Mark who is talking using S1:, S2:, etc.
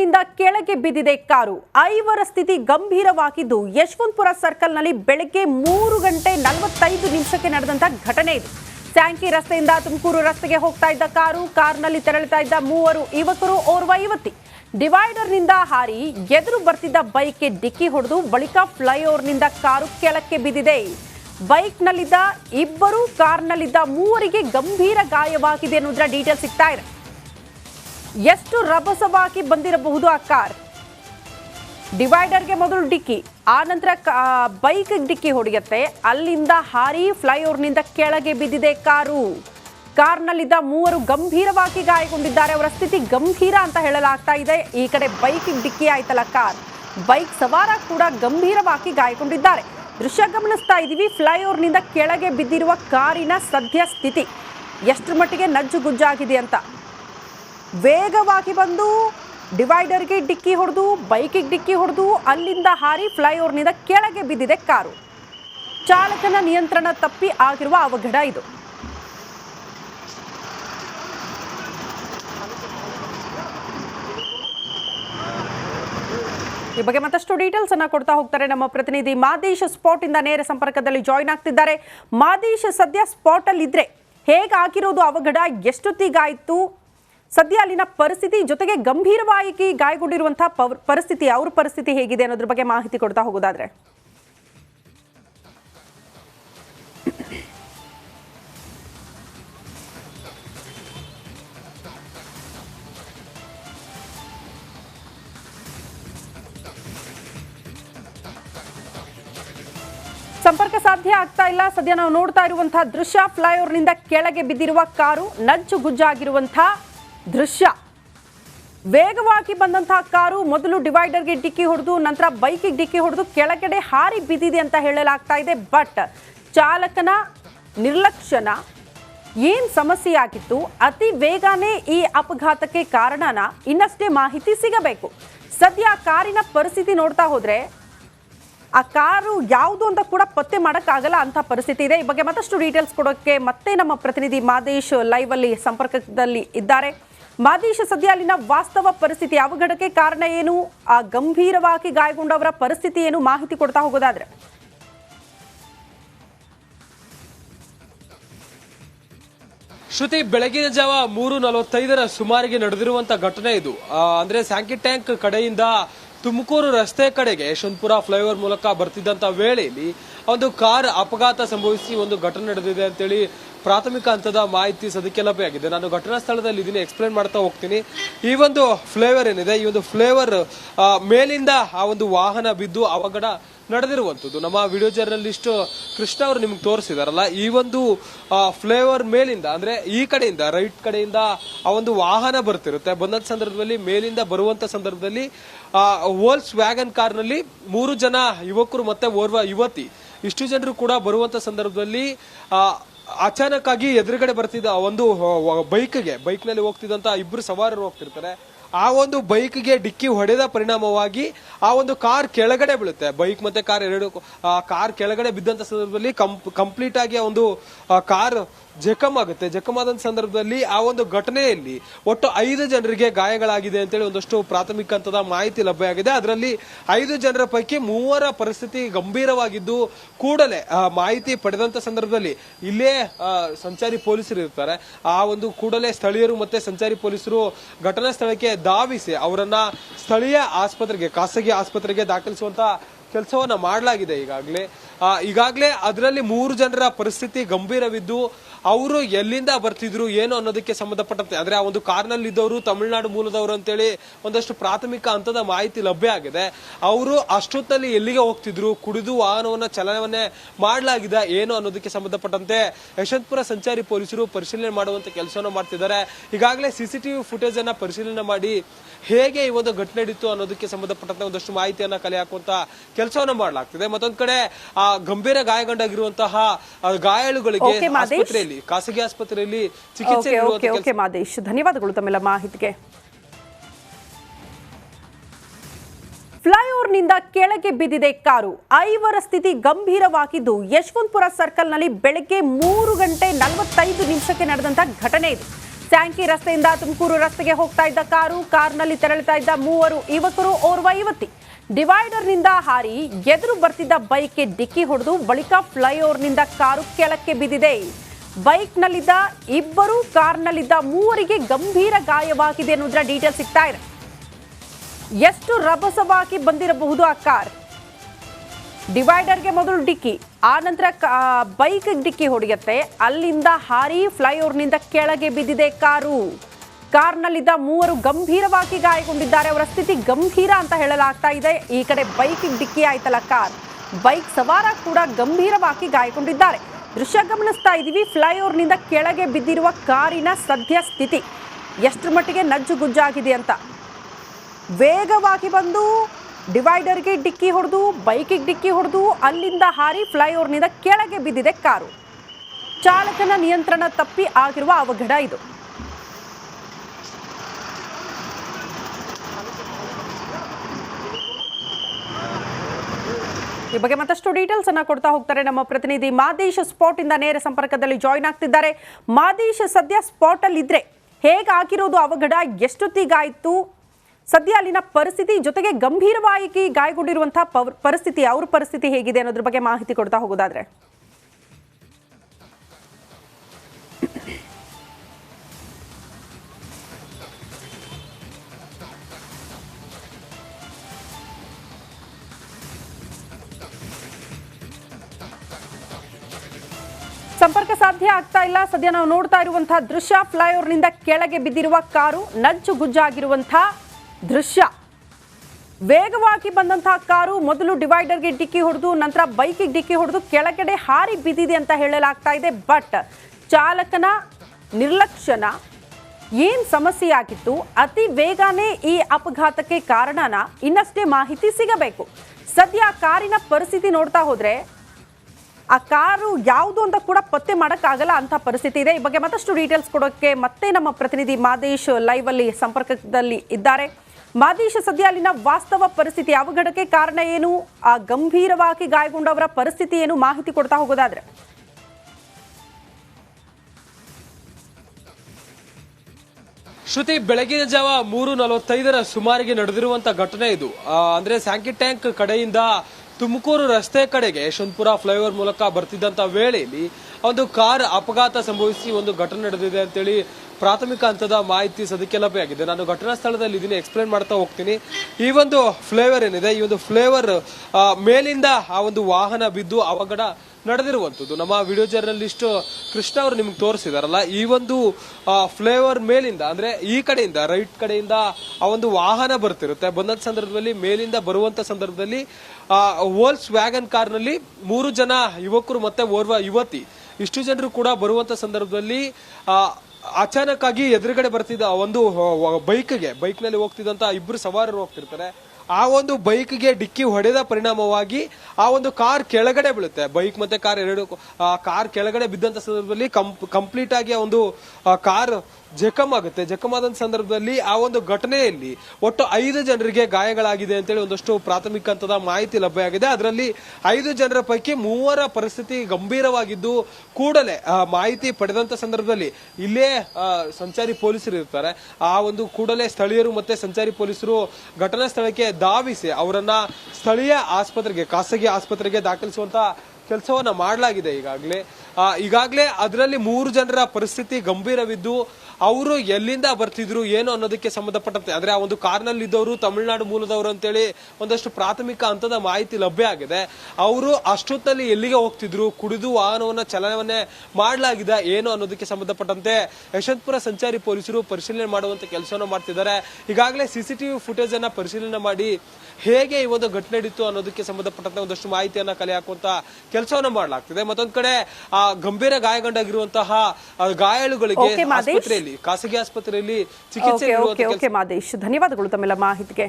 S1: ಫ್ಲೈಓವರ್ನಿಂದ ಕೆಳಗೆ ಬಿದ್ದಿದೆ ಕಾರು. ಐವರ ಸ್ಥಿತಿ ಗಂಭೀರವಾಗಿದ್ದು, ಯಶವಂತಪುರ ಸರ್ಕಲ್ನಲ್ಲಿ ಬೆಳಗ್ಗೆ ಮೂರು ಗಂಟೆ ನಲವತ್ತೈದು ನಿಮಿಷಕ್ಕೆ ನಡೆದಂತ ಘಟನೆ ಇದು. ಸ್ಯಾಂಕಿ ರಸ್ತೆಯಿಂದ ತುಮಕೂರು ರಸ್ತೆಗೆ ಹೋಗ್ತಾ ಇದ್ದ ಕಾರು, ಕಾರ್ನಲ್ಲಿ ತೆರಳುತ್ತಾ ಇದ್ದ ಮೂವರು ಯುವಕರು ಓರ್ವ ಯುವತಿ. ಡಿವೈಡರ್ನಿಂದ ಹಾರಿ ಎದುರು ಬರ್ತಿದ್ದ ಬೈಕ್ಗೆ ಡಿಕ್ಕಿ ಹೊಡೆದು ಬಳಿಕ ಫ್ಲೈಓವರ್ನಿಂದ ಕಾರು ಕೆಳಕ್ಕೆ ಬಿದ್ದಿದೆ. ಬೈಕ್ನಲ್ಲಿದ್ದ ಇಬ್ಬರು, ಕಾರ್ನಲ್ಲಿದ್ದ ಮೂವರಿಗೆ ಗಂಭೀರ ಗಾಯವಾಗಿದೆ ಅನ್ನೋದ್ರ ಡೀಟೇಲ್ ಸಿಗ್ತಾ ಇದೆ. ಎಷ್ಟು ರಭಸವಾಗಿ ಬಂದಿರಬಹುದು ಆ ಕಾರ್? ಡಿವೈಡರ್ಗೆ ಮೊದಲು ಡಿಕ್ಕಿ, ಆ ನಂತರ ಬೈಕ್ ಡಿಕ್ಕಿ ಹೊಡೆಯುತ್ತೆ. ಅಲ್ಲಿಂದ ಹಾರಿ ಫ್ಲೈಓವರ್ನಿಂದ ಕೆಳಗೆ ಬಿದ್ದಿದೆ ಕಾರು. ಕಾರ್ನಲ್ಲಿದ್ದ ಮೂವರು ಗಂಭೀರವಾಗಿ ಗಾಯಗೊಂಡಿದ್ದಾರೆ. ಅವರ ಸ್ಥಿತಿ ಗಂಭೀರ ಅಂತ ಹೇಳಲಾಗ್ತಾ ಇದೆ. ಈ ಕಡೆ ಬೈಕ್ ಡಿಕ್ಕಿ ಆಯ್ತಲ್ಲ ಕಾರ್. ಬೈಕ್ ಸವಾರ ಕೂಡ ಗಂಭೀರವಾಗಿ ಗಾಯಗೊಂಡಿದ್ದಾರೆ. ದೃಶ್ಯ ಗಮನಿಸ್ತಾ ಇದ್ದೀವಿ. ಫ್ಲೈಓವರ್ನಿಂದ ಕೆಳಗೆ ಬಿದ್ದಿರುವ ಕಾರಿನ ಸದ್ಯ ಸ್ಥಿತಿ. ಎಷ್ಟರ ಮಟ್ಟಿಗೆ ನಜ್ಜುಗುಜ್ಜಾಗಿದೆ ಅಂತ. ವೇಗವಾಗಿ ಬಂದು ಡಿವೈಡರ್ಗೆ ಡಿಕ್ಕಿ ಹೊಡೆದು, ಬೈಕಿಗೆ ಡಿಕ್ಕಿ ಹೊಡೆದು, ಅಲ್ಲಿಂದ ಹಾರಿ ಫ್ಲೈಓವರ್ನಿಂದ ಕೆಳಗೆ ಬಿದ್ದಿದೆ ಕಾರು. ಚಾಲಕನ ನಿಯಂತ್ರಣ ತಪ್ಪಿ ಆಗಿರುವ ಅವಘಡ ಇದು. ಈ ಬಗ್ಗೆ ಮತ್ತಷ್ಟು ಡೀಟೇಲ್ಸ್ ಅನ್ನ ಕೊಡ್ತಾ ಹೋಗ್ತಾರೆ ನಮ್ಮ ಪ್ರತಿನಿಧಿ ಮಾದೇಶ್ ಸ್ಪಾಟ್ ಇಂದ ನೇರ ಸಂಪರ್ಕದಲ್ಲಿ ಜಾಯಿನ್ ಆಗ್ತಿದ್ದಾರೆ. ಮಾದೇಶ್ ಸದ್ಯ ಸ್ಪಾಟ್ ಅಲ್ಲಿ ಇದ್ರೆ ಹೇಗಾಗಿರೋದು ಅವಘಡ? ಎಷ್ಟೊತ್ತಿಗಾಯ್ತು? ಸದ್ಯ ಅಲ್ಲಿನ ಪರಿಸ್ಥಿತಿ ಜೊತೆಗೆ ಗಂಭೀರವಾಗಿ ಗಾಯಗೊಂಡಿರುವಂತಹ ಪರಿಸ್ಥಿತಿ, ಅವ್ರ ಪರಿಸ್ಥಿತಿ ಹೇಗಿದೆ ಅನ್ನೋದ್ರ ಬಗ್ಗೆ ಮಾಹಿತಿ ಕೊಡ್ತಾ ಹೋಗೋದಾದ್ರೆ. ಸಂಪರ್ಕ ಸಾಧ್ಯ ಆಗ್ತಾ ಇಲ್ಲ. ಸದ್ಯ ನಾವು ನೋಡ್ತಾ ಇರುವಂತಹ ದೃಶ್ಯ, ಫ್ಲೈಓವರ್ನಿಂದ ಕೆಳಗೆ ಬಿದ್ದಿರುವ ಕಾರು ನಜ್ಜು ಗುಜ್ಜಾಗಿರುವಂತಹ ದೃಶ್ಯ. ವೇಗವಾಗಿ ಬಂದಂತಹ ಕಾರು ಮೊದಲು ಡಿವೈಡರ್ಗೆ ಡಿಕ್ಕಿ ಹೊಡೆದು, ನಂತರ ಬೈಕಿಗೆ ಡಿಕ್ಕಿ ಹೊಡೆದು ಕೆಳಗಡೆ ಹಾರಿ ಬಿದ್ದಿದೆ ಅಂತ ಹೇಳಲಾಗ್ತಾ ಇದೆ. ಬಟ್ ಚಾಲಕನ ನಿರ್ಲಕ್ಷ್ಯನ ಏನ್ ಸಮಸ್ಯೆ ಆಗಿತ್ತು ಅತಿ ಬೇಗನೆ ಈ ಅಪಘಾತಕ್ಕೆ ಕಾರಣನ ಇನ್ನಷ್ಟೇ ಮಾಹಿತಿ ಸಿಗಬೇಕು. ಸದ್ಯ ಕಾರಿನ ಪರಿಸ್ಥಿತಿ ನೋಡ್ತಾ ಹೋದ್ರೆ ಆ ಕಾರು ಯಾವುದು ಅಂತ ಕೂಡ ಪತ್ತೆ ಮಾಡೋಕ್ಕಾಗಲ್ಲ ಅಂತ ಪರಿಸ್ಥಿತಿ ಇದೆ. ಈ ಬಗ್ಗೆ ಮತ್ತಷ್ಟು ಡೀಟೇಲ್ಸ್ ಕೊಡೋಕ್ಕೆ ಮತ್ತೆ ನಮ್ಮ ಪ್ರತಿನಿಧಿ ಮಾದೇಶ್ ಲೈವ್ ಅಲ್ಲಿ ಸಂಪರ್ಕದಲ್ಲಿ ಇದ್ದಾರೆ. ಮಾದೇಶ್, ಸದ್ಯ ಅಲ್ಲಿನ ವಾಸ್ತವ ಪರಿಸ್ಥಿತಿ ಅವಘಡಕ್ಕೆ ಕಾರಣ ಏನು? ಆ ಗಂಭೀರವಾಗಿ ಗಾಯಗೊಂಡವರ ಪರಿಸ್ಥಿತಿ ಏನು? ಮಾಹಿತಿ ಕೊಡ್ತಾ ಹೋಗೋದಾದ್ರೆ.
S2: ಶ್ರುತಿ, ಬೆಳಗಿನ ಜಾವ ಮೂರು ನಲವತ್ತೈದರ ಸುಮಾರಿಗೆ ನಡೆದಿರುವಂತ ಘಟನೆ ಇದು. ಅಂದ್ರೆ ಸ್ಯಾಂಕಿ ಟ್ಯಾಂಕ್ ಕಡೆಯಿಂದ ತುಮಕೂರು ರಸ್ತೆ ಕಡೆಗೆ ಯಶವಂತಪುರ ಫ್ಲೈಓವರ್ ಮೂಲಕ ಬರ್ತಿದ್ದಂತ ವೇಳೆಯಲ್ಲಿ ಒಂದು ಕಾರ್ ಅಪಘಾತ ಸಂಭವಿಸಿ ಒಂದು ಘಟನೆ ನಡೆದಿದೆ ಅಂತೇಳಿ ಪ್ರಾಥಮಿಕ ಹಂತದ ಮಾಹಿತಿ ಸದ್ಯಕ್ಕೆ ಲಭ್ಯವಾಗಿದೆ. ನಾನು ಘಟನಾ ಸ್ಥಳದಲ್ಲಿ ಇದೀನಿ ಎಕ್ಸ್ಪ್ಲೇನ್ ಮಾಡ್ತಾ ಹೋಗ್ತೀನಿ. ಈ ಒಂದು ಫ್ಲೇವರ್ ಏನಿದೆ? ಈ ಒಂದು ಫ್ಲೇವರ್ ಮೇಲಿಂದ ಆ ಒಂದು ವಾಹನ ಬಿದ್ದು ಅವಘಡ ನಡೆದಿರುವಂಥದ್ದು. ನಮ್ಮ ವಿಡಿಯೋ ಜರ್ನಲಿಸ್ಟ್ ಕೃಷ್ಣ ಅವರು ನಿಮ್ಗೆ ತೋರಿಸಿದಾರಲ್ಲ ಈ ಒಂದು ಫ್ಲೇವರ್ ಮೇಲಿಂದ ಅಂದ್ರೆ ಈ ಕಡೆಯಿಂದ ರೈಟ್ ಕಡೆಯಿಂದ ಆ ಒಂದು ವಾಹನ ಬರ್ತಿರುತ್ತೆ. ಬಂದಂತ ಸಂದರ್ಭದಲ್ಲಿ ಮೇಲಿಂದ ಬರುವಂತ ಸಂದರ್ಭದಲ್ಲಿ ವೋಲ್ಸ್ ವ್ಯಾಗನ್ ಕಾರ್ನಲ್ಲಿ ಮೂರು ಜನ ಯುವಕರು ಮತ್ತೆ ಓರ್ವ ಯುವತಿ ಇಷ್ಟು ಜನರು ಕೂಡ ಬರುವಂತ ಸಂದರ್ಭದಲ್ಲಿ ಆ, ಅಚಾನಕ್ ಆಗಿ ಎದುರುಗಡೆ ಬರ್ತಿದ್ದ ಒಂದು ಬೈಕ್ಗೆ ಬೈಕ್ನಲ್ಲಿ ಹೋಗ್ತಿದ್ದಂತ ಇಬ್ರು ಸವಾರರು ಹೋಗ್ತಿರ್ತಾರೆ. ಆ ಒಂದು ಬೈಕ್ಗೆ ಡಿಕ್ಕಿ ಹೊಡೆದ ಪರಿಣಾಮವಾಗಿ ಆ ಒಂದು ಕಾರ್ ಕೆಳಗಡೆ ಬೀಳುತ್ತೆ. ಬೈಕ್ ಮತ್ತೆ ಕಾರ್ ಎರಡು ಕಾರ್ ಕೆಳಗಡೆ ಬಿದ್ದಂತ ಸಂದರ್ಭದಲ್ಲಿ ಕಂಪ್ಲೀಟ್ ಆಗಿ ಒಂದು ಕಾರ್ ಜಖಮ್ ಆಗುತ್ತೆ. ಜಖಮ್ ಆದಂತ ಸಂದರ್ಭದಲ್ಲಿ ಆ ಒಂದು ಘಟನೆಯಲ್ಲಿ ಒಟ್ಟು ಐದು ಜನರಿಗೆ ಗಾಯಗಳಾಗಿದೆ ಅಂತೇಳಿ ಒಂದಷ್ಟು ಪ್ರಾಥಮಿಕ ಹಂತದ ಮಾಹಿತಿ ಲಭ್ಯ ಆಗಿದೆ. ಅದರಲ್ಲಿ ಐದು ಜನರ ಪೈಕಿ ಮೂವರ ಪರಿಸ್ಥಿತಿ ಗಂಭೀರವಾಗಿದ್ದು ಕೂಡಲೇ ಮಾಹಿತಿ ಪಡೆದಂತ ಸಂದರ್ಭದಲ್ಲಿ ಇಲ್ಲೇ ಸಂಚಾರಿ ಪೊಲೀಸರು ಇರ್ತಾರೆ. ಆ ಒಂದು ಕೂಡಲೇ ಸ್ಥಳೀಯರು ಮತ್ತೆ ಸಂಚಾರಿ ಪೊಲೀಸರು ಘಟನಾ ಸ್ಥಳಕ್ಕೆ ಧಾವಿಸಿ ಅವರನ್ನ ಸ್ಥಳೀಯ ಆಸ್ಪತ್ರೆಗೆ, ಖಾಸಗಿ ಆಸ್ಪತ್ರೆಗೆ ದಾಖಲಿಸುವಂತ ಕೆಲಸವನ್ನ ಮಾಡಲಾಗಿದೆ ಈಗಾಗಲೇ. ಈಗಾಗಲೇ ಅದರಲ್ಲಿ ಮೂರು ಜನರ ಪರಿಸ್ಥಿತಿ ಗಂಭೀರವಿದ್ದು ಅವರು ಎಲ್ಲಿಂದ ಬರ್ತಿದ್ರು ಏನು ಅನ್ನೋದಕ್ಕೆ ಸಂಬಂಧಪಟ್ಟಂತೆ. ಅಂದ್ರೆ ಆ ಒಂದು ಕಾರ್ನಲ್ಲಿ ಇದ್ದವರು ತಮಿಳುನಾಡು ಮೂಲದವರು ಅಂತೇಳಿ ಒಂದಷ್ಟು ಪ್ರಾಥಮಿಕ ಹಂತದ ಮಾಹಿತಿ ಲಭ್ಯ ಆಗಿದೆ. ಅವರು ಅಷ್ಟೊತ್ತಲ್ಲಿ ಎಲ್ಲಿಗೆ ಹೋಗ್ತಿದ್ರು ಕುಡಿದು ವಾಹನವನ್ನ ಚಲನವನ್ನೇ ಮಾಡಲಾಗಿದೆ ಏನು ಅನ್ನೋದಕ್ಕೆ ಸಂಬಂಧಪಟ್ಟಂತೆ ಯಶವಂತಪುರ ಸಂಚಾರಿ ಪೊಲೀಸರು ಪರಿಶೀಲನೆ ಮಾಡುವಂತ ಕೆಲಸವನ್ನು ಮಾಡ್ತಿದ್ದಾರೆ. ಈಗಾಗಲೇ ಸಿಸಿಟಿವಿ ಫುಟೇಜ್ ಅನ್ನ ಪರಿಶೀಲನೆ ಮಾಡಿ ಹೇಗೆ ಈ ಒಂದು ಘಟನೆ ನಡೀತು ಅನ್ನೋದಕ್ಕೆ ಸಂಬಂಧಪಟ್ಟಂತೆ ಒಂದಷ್ಟು ಮಾಹಿತಿಯನ್ನ ಕಲೆ ಹಾಕುವಂತ ಕೆಲಸವನ್ನು ಮಾಡಲಾಗ್ತಿದೆ. ಮತ್ತೊಂದ್ ಕಡೆ ಆ ಗಂಭೀರ ಗಾಯಗೊಂಡಾಗಿರುವಂತಹ ಗಾಯಾಳುಗಳಿಗೆ
S1: ಮಾದೇಶ್.
S2: ಆಸ್ಪತ್ರೆಯಲ್ಲಿ ಖಾಸಗಿ ಆಸ್ಪತ್ರೆಯಲ್ಲಿ ಚಿಕಿತ್ಸೆ
S1: ಓಕೆ
S2: ನೀಡುವಂತ
S1: ಓಕೆ ಮಾದೇಶ್ ಧನ್ಯವಾದಗಳು ತಮ್ಮೆಲ್ಲ ಮಾಹಿತಿಗೆ. ಫ್ಲೈಓವರ್ನಿಂದ ಕೆಳಗೆ ಬಿದ್ದಿದೆ ಕಾರು. ಐವರ ಸ್ಥಿತಿ ಗಂಭೀರವಾಗಿದ್ದು ಯಶವಂತಪುರ ಸರ್ಕಲ್ನಲ್ಲಿ ಬೆಳಗ್ಗೆ ಮೂರು ಗಂಟೆ ನಲವತ್ತೈದು ನಿಮಿಷಕ್ಕೆ ನಡೆದಂತ ಘಟನೆ ಇದು. ಸ್ಯಾಂಕಿ ರಸ್ತೆಯಿಂದ ತುಮಕೂರು ರಸ್ತೆಗೆ ಹೋಗ್ತಾ ಇದ್ದ ಕಾರು ಕಾರ್ನಲ್ಲಿ ತೆರಳುತ್ತಾ ಇದ್ದ ಮೂವರು ಯುವಕರು ಓರ್ವ ಯುವತಿ. ಡಿವೈಡರ್ನಿಂದ ಹಾರಿ ಎದುರು ಬರ್ತಿದ್ದ ಬೈಕ್ಗೆ ಡಿಕ್ಕಿ ಹೊಡೆದು ಬಳಿಕ ಫ್ಲೈಓವರ್ನಿಂದ ಕಾರು ಕೆಳಕ್ಕೆ ಬಿದ್ದಿದೆ. ಬೈಕ್ನಲ್ಲಿದ್ದ ಇಬ್ಬರು, ಕಾರ್ನಲ್ಲಿದ್ದ ಮೂವರಿಗೆ ಗಂಭೀರ ಗಾಯವಾಗಿದೆ ಅನ್ನೋದ್ರ ಡೀಟೇಲ್ ಸಿಗ್ತಾ ಇದೆ. ಎಷ್ಟು ರಭಸವಾಗಿ ಬಂದಿರಬಹುದು ಆ ಕಾರ್? ಡಿವೈಡರ್ಗೆ ಮೊದಲು ಡಿಕ್ಕಿ, ಆ ನಂತರ ಬೈಕ್ ಡಿಕ್ಕಿ ಹೊಡೆಯುತ್ತೆ. ಅಲ್ಲಿಂದ ಹಾರಿ ಫ್ಲೈಓವರ್ನಿಂದ ಕೆಳಗೆ ಬಿದ್ದಿದೆ ಕಾರು. ಕಾರ್ನಲ್ಲಿದ್ದ ಮೂವರು ಗಂಭೀರವಾಗಿ ಗಾಯಗೊಂಡಿದ್ದಾರೆ. ಅವರ ಸ್ಥಿತಿ ಗಂಭೀರ ಅಂತ ಹೇಳಲಾಗ್ತಾ ಇದೆ. ಈ ಕಡೆ ಬೈಕ್ ಡಿಕ್ಕಿ ಆಯ್ತಲ್ಲ ಕಾರ್. ಬೈಕ್ ಸವಾರ ಕೂಡ ಗಂಭೀರವಾಗಿ ಗಾಯಗೊಂಡಿದ್ದಾರೆ. ದೃಶ್ಯ ಗಮನಿಸ್ತಾ ಇದ್ದೀವಿ ಫ್ಲೈಓವರ್ನಿಂದ ಕೆಳಗೆ ಬಿದ್ದಿರುವ ಕಾರಿನ ಸದ್ಯ ಸ್ಥಿತಿ ಎಷ್ಟರ ಮಟ್ಟಿಗೆ ನಜ್ಜುಗುಜ್ಜಾಗಿದೆ ಅಂತ. ವೇಗವಾಗಿ ಬಂದು ಡಿವೈಡರ್ಗೆ ಡಿಕ್ಕಿ ಹೊಡೆದು, ಬೈಕಿಗೆ ಡಿಕ್ಕಿ ಹೊಡೆದು ಅಲ್ಲಿಂದ ಹಾರಿ ಫ್ಲೈಓವರ್ನಿಂದ ಕೆಳಗೆ ಬಿದ್ದಿದೆ ಕಾರು. ಚಾಲಕನ ನಿಯಂತ್ರಣ ತಪ್ಪಿ ಆಗಿರುವ ಅವಘಡ ಇದು. ಈ ಬಗ್ಗೆ ಮತ್ತಷ್ಟು ಡೀಟೇಲ್ಸ್ ಅನ್ನ ಕೊಡ್ತಾ ಹೋಗ್ತಾರೆ ನಮ್ಮ ಪ್ರತಿನಿಧಿ ಮಾದೇಶ್ ಸ್ಪಾಟ್ ಇಂದ ನೇರ ಸಂಪರ್ಕದಲ್ಲಿ ಜಾಯಿನ್ ಆಗ್ತಿದ್ದಾರೆ. ಮಾದೇಶ್, ಸದ್ಯ ಸ್ಪಾಟ್ ಅಲ್ಲಿ ಇದ್ರೆ ಹೇಗಾಗಿರೋದು ಅವಘಡ? ಎಷ್ಟೊತ್ತಿಗಾಯ್ತು? ಸದ್ಯ ಅಲ್ಲಿನ ಪರಿಸ್ಥಿತಿ ಜೊತೆಗೆ ಗಂಭೀರವಾಗಿ ಗಾಯಗೊಂಡಿರುವಂತಹ ಪರಿಸ್ಥಿತಿ, ಅವ್ರ ಪರಿಸ್ಥಿತಿ ಹೇಗಿದೆ ಅನ್ನೋದ್ರ ಬಗ್ಗೆ ಮಾಹಿತಿ ಕೊಡ್ತಾ ಹೋಗೋದಾದ್ರೆ. ಸಂಪರ್ಕ ಸಾಧ್ಯ ಆಗ್ತಾ ಇಲ್ಲ. ಸದ್ಯ ನಾವು ನೋಡ್ತಾ ಇರುವಂತಹ ದೃಶ್ಯ, ಫ್ಲೈಓವರ್ನಿಂದ ಕೆಳಗೆ ಬಿದ್ದಿರುವ ಕಾರು ನಜ್ಜು ಗುಜ್ಜಾಗಿರುವಂತಹ ದೃಶ್ಯ. ವೇಗವಾಗಿ ಬಂದಂತಹ ಕಾರು ಮೊದಲು ಡಿವೈಡರ್ಗೆ ಡಿಕ್ಕಿ ಹೊಡೆದು, ನಂತರ ಬೈಕಿಗೆ ಡಿಕ್ಕಿ ಹೊಡೆದು ಕೆಳಗಡೆ ಹಾರಿ ಬಿದ್ದಿದೆ ಅಂತ ಹೇಳಲಾಗ್ತಾ ಇದೆ. ಬಟ್ ಚಾಲಕನ ನಿರ್ಲಕ್ಷ್ಯನ ಏನ್ ಸಮಸ್ಯೆ ಆಗಿತ್ತು ಅತಿ ಬೇಗನೆ ಈ ಅಪಘಾತಕ್ಕೆ ಕಾರಣನ ಇನ್ನಷ್ಟೇ ಮಾಹಿತಿ ಸಿಗಬೇಕು. ಸದ್ಯ ಕಾರಿನ ಪರಿಸ್ಥಿತಿ ನೋಡ್ತಾ ಹೋದ್ರೆ ಆ ಕಾರು ಯಾವುದು ಅಂತ ಕೂಡ ಪತ್ತೆ ಮಾಡೋಕ್ಕಾಗಲ್ಲ ಅಂತ ಪರಿಸ್ಥಿತಿ ಇದೆ. ಈ ಬಗ್ಗೆ ಮತ್ತಷ್ಟು ಡೀಟೇಲ್ಸ್ ಕೊಡೋಕ್ಕೆ ಮತ್ತೆ ನಮ್ಮ ಪ್ರತಿನಿಧಿ ಮಾದೇಶ್ ಲೈವ್ ಅಲ್ಲಿ ಸಂಪರ್ಕದಲ್ಲಿ ಇದ್ದಾರೆ. ಮಾದೇಶ್, ಸದ್ಯ ಅಲ್ಲಿನ ವಾಸ್ತವ ಪರಿಸ್ಥಿತಿ ಅವಘಡಕ್ಕೆ ಕಾರಣ ಏನು? ಆ ಗಂಭೀರವಾಗಿ ಗಾಯಗೊಂಡವರ ಪರಿಸ್ಥಿತಿ ಏನು? ಮಾಹಿತಿ ಕೊಡ್ತಾ ಹೋಗೋದಾದ್ರೆ.
S2: ಶ್ರುತಿ, ಬೆಳಗಿನ ಜಾವ ಮೂರು ನಲವತ್ತೈದರ ಸುಮಾರಿಗೆ ನಡೆದಿರುವಂತ ಘಟನೆ ಇದು. ಅಂದ್ರೆ ಸ್ಯಾಂಕಿ ಟ್ಯಾಂಕ್ ಕಡೆಯಿಂದ ತುಮಕೂರು ರಸ್ತೆ ಕಡೆಗೆ ಯಶವಂತಪುರ ಫ್ಲೈಓವರ್ ಮೂಲಕ ಬರ್ತಿದ್ದಂತ ವೇಳೆಯಲ್ಲಿ ಒಂದು ಕಾರ್ ಅಪಘಾತ ಸಂಭವಿಸಿ ಒಂದು ಘಟನೆ ನಡೆದಿದೆ ಅಂತೇಳಿ ಪ್ರಾಥಮಿಕ ಹಂತದ ಮಾಹಿತಿ ಸದ್ಯಕ್ಕೆ ಲಭ್ಯವಾಗಿದೆ. ನಾನು ಘಟನಾ ಸ್ಥಳದಲ್ಲಿ ಇದನ್ನ ಎಕ್ಸ್ಪ್ಲೇನ್ ಮಾಡ್ತಾ ಹೋಗ್ತೀನಿ. ಈ ಒಂದು ಫ್ಲೇವರ್ ಏನಿದೆ, ಈ ಒಂದು ಫ್ಲೇವರ್ ಮೇಲಿಂದ ಆ ಒಂದು ವಾಹನ ಬಿದ್ದು ಅವಘಡ ನಡೆದಿರುವಂಥದ್ದು. ನಮ್ಮ ವಿಡಿಯೋ ಜರ್ನಲಿಸ್ಟ್ ಕೃಷ್ಣ ಅವರು ನಿಮ್ಗೆ ತೋರಿಸಿದಾರಲ್ಲ ಈ ಒಂದು ಫ್ಲೇವರ್ ಮೇಲಿಂದ ಅಂದ್ರೆ ಈ ಕಡೆಯಿಂದ ರೈಟ್ ಕಡೆಯಿಂದ ಆ ಒಂದು ವಾಹನ ಬರ್ತಿರುತ್ತೆ. ಬಂದಂತ ಸಂದರ್ಭದಲ್ಲಿ ಮೇಲಿಂದ ಬರುವಂತ ಸಂದರ್ಭದಲ್ಲಿ ವೋಲ್ಸ್ ವ್ಯಾಗನ್ ಕಾರ್ನಲ್ಲಿ ಮೂರು ಜನ ಯುವಕರು ಮತ್ತೆ ಓರ್ವ ಯುವತಿ ಇಷ್ಟು ಜನರು ಕೂಡ ಬರುವಂತ ಸಂದರ್ಭದಲ್ಲಿ ಆ, ಅಚಾನಕ್ ಆಗಿ ಎದುರುಗಡೆ ಬರ್ತಿದ್ದ ಒಂದು ಬೈಕ್ಗೆ ಬೈಕ್ನಲ್ಲಿ ಹೋಗ್ತಿದ್ದಂತ ಇಬ್ಬರು ಸವಾರರು ಹೋಗ್ತಿರ್ತಾರೆ. ಆ ಒಂದು ಬೈಕ್ಗೆ ಡಿಕ್ಕಿ ಹೊಡೆದ ಪರಿಣಾಮವಾಗಿ ಆ ಒಂದು ಕಾರ್ ಕೆಳಗಡೆ ಬೀಳುತ್ತೆ. ಬೈಕ್ ಮತ್ತೆ ಕಾರ್ ಎರಡು ಕಾರ್ ಕೆಳಗಡೆ ಬಿದ್ದಂತ ಸಂದರ್ಭದಲ್ಲಿ ಕಂಪ್ಲೀಟ್ ಆಗಿ ಒಂದು ಕಾರ್ ಜಖಮ್ ಆಗುತ್ತೆ ಜಖಮ್ ಆದಂತ ಸಂದರ್ಭದಲ್ಲಿ ಆ ಒಂದು ಘಟನೆಯಲ್ಲಿ ಒಟ್ಟು ಐದು ಜನರಿಗೆ ಗಾಯಗಳಾಗಿದೆ ಅಂತೇಳಿ ಒಂದಷ್ಟು ಪ್ರಾಥಮಿಕ ಹಂತದ ಮಾಹಿತಿ ಲಭ್ಯವಾಗಿದೆ ಅದರಲ್ಲಿ ಐದು ಜನರ ಪೈಕಿ ಮೂವರ ಪರಿಸ್ಥಿತಿ ಗಂಭೀರವಾಗಿದ್ದು ಕೂಡಲೇ ಮಾಹಿತಿ ಪಡೆದಂತ ಸಂದರ್ಭದಲ್ಲಿ ಇಲ್ಲೇ ಸಂಚಾರಿ ಪೊಲೀಸರು ಇರ್ತಾರೆ. ಆ ಒಂದು ಕೂಡಲೇ ಸ್ಥಳೀಯರು ಮತ್ತೆ ಸಂಚಾರಿ ಪೊಲೀಸರು ಘಟನಾ ಸ್ಥಳಕ್ಕೆ ಧಾವಿಸಿ ಅವರನ್ನ ಸ್ಥಳೀಯ ಆಸ್ಪತ್ರೆಗೆ, ಖಾಸಗಿ ಆಸ್ಪತ್ರೆಗೆ ದಾಖಲಿಸುವಂತ ಕೆಲಸವನ್ನ ಮಾಡಲಾಗಿದೆ ಈಗಾಗಲೇ. ಈಗಾಗಲೇ ಅದರಲ್ಲಿ ಮೂರು ಜನರ ಪರಿಸ್ಥಿತಿ ಗಂಭೀರವಿದ್ದು ಅವರು ಎಲ್ಲಿಂದ ಬರ್ತಿದ್ರು ಏನು ಅನ್ನೋದಕ್ಕೆ ಸಂಬಂಧಪಟ್ಟಂತೆ. ಅಂದ್ರೆ ಆ ಒಂದು ಕಾರ್ನಲ್ಲಿ ಇದ್ದವರು ತಮಿಳುನಾಡು ಮೂಲದವರು ಅಂತೇಳಿ ಒಂದಷ್ಟು ಪ್ರಾಥಮಿಕ ಹಂತದ ಮಾಹಿತಿ ಲಭ್ಯ ಆಗಿದೆ. ಅವರು ಅಷ್ಟೊತ್ತಲ್ಲಿ ಎಲ್ಲಿಗೆ ಹೋಗ್ತಿದ್ರು ಕುಡಿದು ವಾಹನವನ್ನ ಚಲನವನ್ನ ಮಾಡಲಾಗಿದೆ ಏನು ಅನ್ನೋದಕ್ಕೆ ಸಂಬಂಧಪಟ್ಟಂತೆ ಯಶವಂತಪುರ ಸಂಚಾರಿ ಪೊಲೀಸರು ಪರಿಶೀಲನೆ ಮಾಡುವಂತ ಕೆಲಸವನ್ನು ಮಾಡ್ತಿದ್ದಾರೆ. ಈಗಾಗಲೇ ಸಿಸಿಟಿವಿ ಫುಟೇಜ್ ಅನ್ನ ಪರಿಶೀಲನೆ ಮಾಡಿ ಹೇಗೆ ಈ ಒಂದು ಘಟನೆ ನಡೀತು ಅನ್ನೋದಕ್ಕೆ ಸಂಬಂಧಪಟ್ಟಂತೆ ಒಂದಷ್ಟು ಮಾಹಿತಿಯನ್ನ ಕಲೆ ಹಾಕುವಂತ ಕೆಲಸವನ್ನ ಮಾಡಲಾಗ್ತಿದೆ. ಮತ್ತೊಂದ್ ಕಡೆ ಆ ಗಂಭೀರ ಗಾಯಗೊಂಡಾಗಿರುವಂತಹ ಗಾಯಾಳುಗಳಿಗೆ ಆಸ್ಪತ್ರೆಯಲ್ಲಿ ಖಾಸಗಿ ಆಸ್ಪತ್ರೆಯಲ್ಲಿ ಚಿಕಿತ್ಸೆ
S1: ಓಕೆ ಮಾದೇಶ್ ಧನ್ಯವಾದಗಳು ತಮ್ಮೆಲ್ಲ ಮಾಹಿತಿಗೆ.